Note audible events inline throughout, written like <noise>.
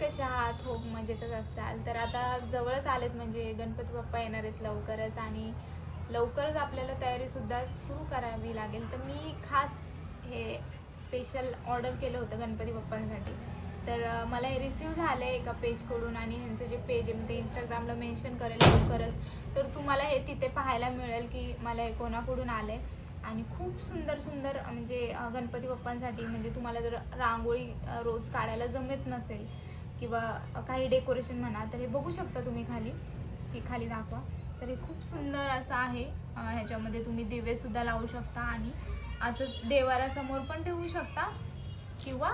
कशा आहात? हो मजेतच असाल. तर आता जवळच आलेत म्हणजे गणपती बाप्पा येणार आहेत लवकरच आणि लवकरच आपल्याला तयारीसुद्धा सुरू करावी लागेल. तर मी खास हे स्पेशल ऑर्डर केलं होतं गणपती बाप्पांसाठी. तर मला हे रिसीव झालं आहे एका पेजकडून आणि ह्यांचं जे पेज आहे मी ते इंस्टाग्रामला मेन्शन करेल लवकरच. तर तुम्हाला हे तिथे पाहायला मिळेल की मला हे कोणाकडून आलं आहे आणि खूप सुंदर सुंदर म्हणजे गणपती बाप्पांसाठी म्हणजे तुम्हाला जर रांगोळी रोज काढायला जमत नसेल किंवा काही डेकोरेशन म्हणा तर हे बघू शकता तुम्ही खाली. हे खाली दाखवा. तर हे खूप सुंदर असं आहे. ह्याच्यामध्ये तुम्ही दिवे सुद्धा लावू शकता आणि असंच देवारासमोर पण ठेवू शकता किंवा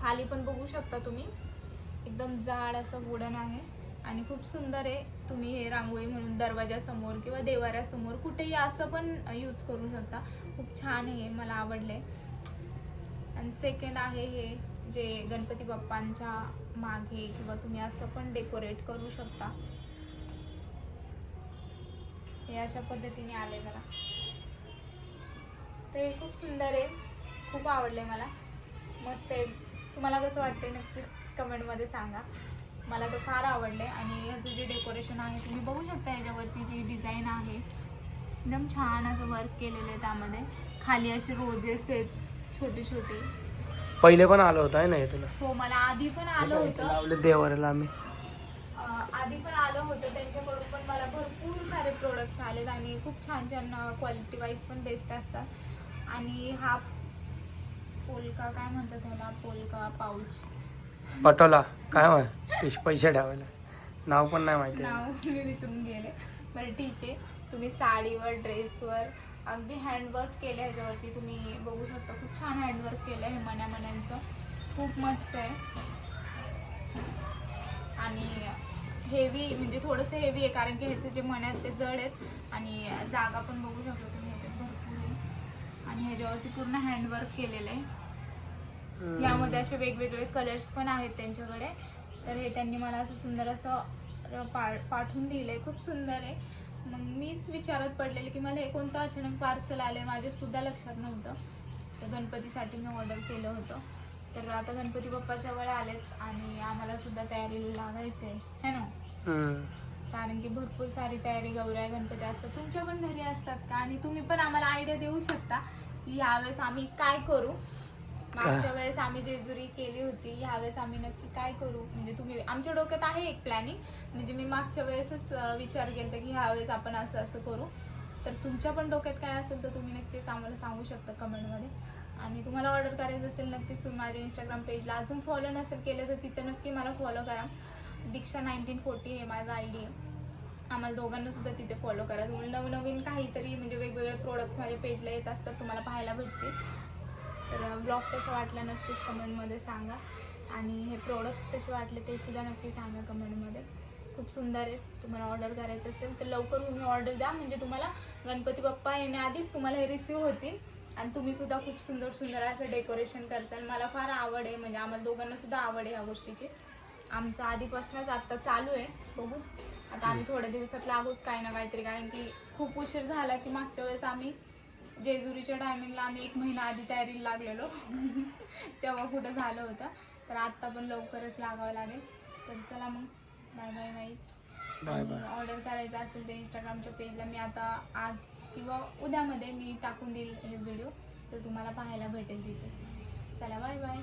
खाली पण बघू शकता तुम्ही. एकदम जाड असं वुडन आहे आणि खूप सुंदर आहे. तुम्ही हे रांगोळी म्हणून दरवाजासमोर किंवा देवाऱ्यासमोर कुठेही असं पण यूज करू शकता. खूप छान आहे मला आवडलं आहे आणि सेकंड आहे हे. जे गणपती बाप्पांच्या मागे किंवा तुम्ही असं पण डेकोरेट करू शकता. हे अशा पद्धतीने आले मला. ते खूप सुंदर आहे. खूप आवडले मला. मस्त आहे. तुम्हाला कसं वाटते नक्कीच कमेंटमध्ये सांगा. मला तर फार आवडले आणि ह्याचं जे डेकोरेशन आहे तुम्ही बघू शकता याच्यावरती जी डिझाईन आहे एकदम छान असं वर्क केलेलं आहे त्यामध्ये. खाली असे रोजेस आहेत छोटे छोटे पहिले पण आलं होतं आहे ना हे तुला? हो मला आधी पण आलं होतं. लावले देवाऱ्याला आम्ही. अं, आधी पण आलं होतं त्यांच्याकडून पण मला भरपूर सारे प्रोडक्ट्स आलेत आणि खूप छान छान क्वालिटी वाईज पण बेस्ट असतात. आणि हा पोलका काय म्हणतात त्याला? Polka pouch. पटोला काय पैसे- पैसे ठेवायला. नाव पण नाही माहिती. नाव मी विसरून गेले. बरं ठीक आहे. तुम्ही साडीवर ड्रेसवर अगदी हँडवर्क केलं ह्याच्यावरती. तुम्ही बघू शकता खूप छान हँडवर्क केलं आहे हे मण्या मण्यांचं खूप मस्त आहे. आणि हेवी म्हणजे थोडंसं हेवी आहे कारण की ह्याचे जे मण्या आहेत ते जड आहेत. आणि जागा पण बघू शकता तुम्ही ह्याच्यात भरपूर आहे. आणि ह्याच्यावरती पूर्ण हँडवर्क केलेलं आहे. यामध्ये असे वेगवेगळे कलर्स पण आहेत त्यांच्याकडे. तर हे त्यांनी मला असं सुंदर असं पाठवून दिलं आहे खूप सुंदर आहे. मग मीच विचारत पडलेले की मला हे कोणतं अचानक पार्सल आलं आहे माझ्या सुद्धा लक्षात नव्हतं. तर गणपतीसाठी मी ऑर्डर केलं होतं. तर आता गणपती बाप्पा जवळ आलेत आणि आम्हाला सुद्धा तयारीला लागायचं आहे. है ना. कारण की भरपूर सारी तयारी गौऱ्या गणपती असतात. तुमच्या पण घरी असतात का? आणि तुम्ही पण आम्हाला आयडिया देऊ शकता की यावेळेस आम्ही काय करू? मागच्या वेळेस आम्ही जेजुरी केली होती ह्यावेळेस आम्ही नक्की काय करू? म्हणजे तुम्ही आमच्या डोक्यात आहे एक प्लॅनिंग म्हणजे मी मागच्या वेळेसच विचार केला की ह्यावेळेस आपण असं असं करू. तर तुमच्या पण डोक्यात काय असेल तर तुम्ही नक्कीच आम्हाला सांगू शकता कमेंटमध्ये. आणि तुम्हाला ऑर्डर करायचं असेल नक्कीच तुम्ही माझ्या इंस्टाग्राम पेजला अजून फॉलो नसेल केलं तर तिथं नक्की मला फॉलो करा. दीक्षा नाईन्टीन फोर्टी हे माझा आय डी आहे आम्हाला दोघांना सुद्धा तिथे फॉलो करा. तुम्ही नवनवीन काहीतरी म्हणजे वेगवेगळे प्रोडक्ट्स माझ्या पेजला येत असतात तुम्हाला पाहायला भेटते तर ब्लॉग कसं वाटलं नक्कीच कमेंटमध्ये सांगा. आणि हे प्रोडक्ट्स कसे वाटले ते सुद्धा नक्की सांगा कमेंटमध्ये खूप सुंदर आहे. तुम्हाला ऑर्डर करायचं असेल तर लवकर तुम्ही ऑर्डर द्या. म्हणजे तुम्हाला गणपती बाप्पा येण्याआधीच तुम्हाला हे रिसीव होतील. आणि तुम्ही सुद्धा खूप सुंदर सुंदर असं डेकोरेशन करचाल. मला फार आवड आहे. म्हणजे आम्हाला दोघांना सुद्धा आवड आहे ह्या गोष्टीची. आमचं आधीपासूनच आत्ता चालू आहे. बघू. आता आम्ही थोड्या दिवसात लागूच काही ना काहीतरी. कारण की खूप उशीर झाला की मागच्या वेळेस आम्ही जेजुरीच्या टायमिंगला आम्ही एक महिना आधी तयारीला लागलेलो. <laughs> तेव्हा कुठं झालं होतं. तर आत्ता पण लवकरच लागावं लागेल. तर चला मग. बाय बाय वाईज बाय बाय आणि ऑर्डर करायचं असेल तर इंस्टाग्रामच्या पेजला मी आता आज किंवा उद्यामध्ये मी टाकून देईल हे व्हिडिओ तर तुम्हाला पाहायला भेटेल तिथे. चला बाय बाय